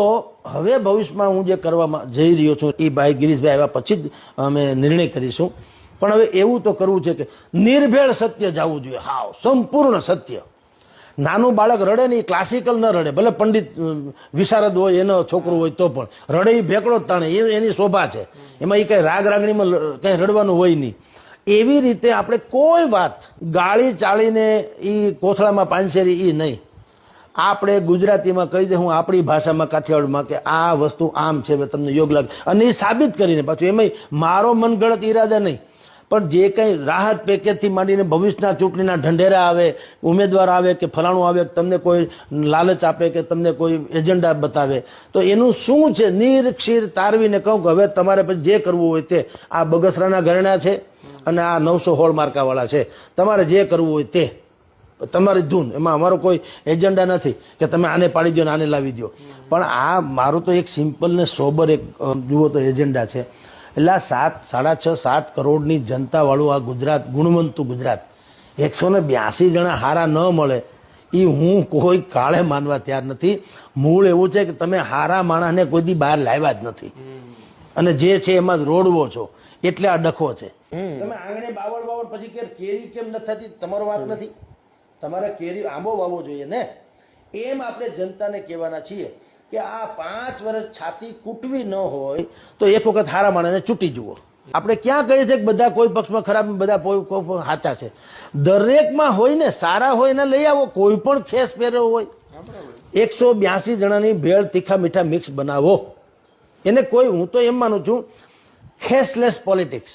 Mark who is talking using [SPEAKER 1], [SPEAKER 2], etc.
[SPEAKER 1] તો હવે ભવિષ્યમાં હું જે કરવામાં જઈ રહ્યો છું એ ભાઈ ગિરીશભાઈ આવ્યા પછી જ અમે નિર્ણય કરીશું. પણ હવે એવું તો કરવું છે કે નિર્ભેળ સત્ય જવું જોઈએ. હાવ સંપૂર્ણ સત્ય. નાનું બાળક રડે નહીં ક્લાસિકલ ન રડે. ભલે પંડિત વિશારદ હોય, એનો છોકરો હોય તો પણ. રડે એ ભેકડો જ તાણે. એ એની શોભા છે. એમાં એ કંઈ રાગ રાગણીમાં કંઈ રડવાનું હોય નહીં. એવી રીતે આપણે કોઈ વાત ગાળી ચાળીને એ કોથળામાં પાંચેરી એ નહીં. આપણે ગુજરાતીમાં કહી દે, હું આપણી ભાષામાં કાઠિયાવાડમાં કે આ વસ્તુ આમ છે તમને યોગ લાગે. અને એ સાબિત કરીને પાછું એમાંય મારો મનગળત ઈરાદા નહીં. પણ જે કંઈ રાહત પેકેજથી માંડીને ભવિષ્યના ચૂંટણીના ઢંઢેરા આવે, ઉમેદવાર આવે કે ફલાણું આવે, કે તમને કોઈ લાલચ આપે, કે તમને કોઈ એજન્ડા બતાવે, તો એનું શું છે? નિરક્ષીર તારવીને કહું કે હવે તમારે પછી જે કરવું હોય તે. આ બગસરાના ઘરેણા છે અને આ નવસો હોળ માર્કાવાળા છે. તમારે જે કરવું હોય તે. તમારી ધૂન એમાં અમારો કોઈ એજન્ડા નથી કે તમે આને પાડી દો ને આને લાવી દો પણ આ મારું તો એક સિમ્પલ ને સોબર એક જુઓ તો એજન્ડા છે. એટલે આ સાત સાડા છ સાત કરોડની જનતાવાળું આ ગુજરાત ગુણવંતું ગુજરાત એકસો ને બ્યાસી જણા હારા ન મળે એ હું કોઈ કાળે માનવા તૈયાર નથી. મૂળ એવું છે કે તમે હારા માણસને કોઈ દી બહાર લાવ્યા જ નથી. અને જે છે એમાં જ રોડવો છો. એટલે આ ડખો છે. તમે આંગણે બાવળ બાવળ પછી કેરી કેમ ન થતી? તમારો વાત નથી. તમારે કેરી આંબો વાવવો જોઈએ ને? એમ આપણે જનતાને કહેવાના છીએ કે આ પાંચ વર્ષ છાતી કૂટવી ન હોય તો એક વખત હારા માણસને ચૂંટી જુઓ. આપણે ક્યાં કહીએ છીએ કે બધા કોઈ પક્ષમાં ખરાબ, બધા કોઈ પણ છે. દરેકમાં હોય ને, સારા હોય ને લઈ આવો, કોઈ પણ ખેસ પહેર્યો હોય. એકસો બ્યાસી જણાની ભેળ તીખા મીઠા મિક્સ બનાવો. એને કોઈ, હું તો એમ માનું છું, ખેસલેસ પોલિટિક્સ.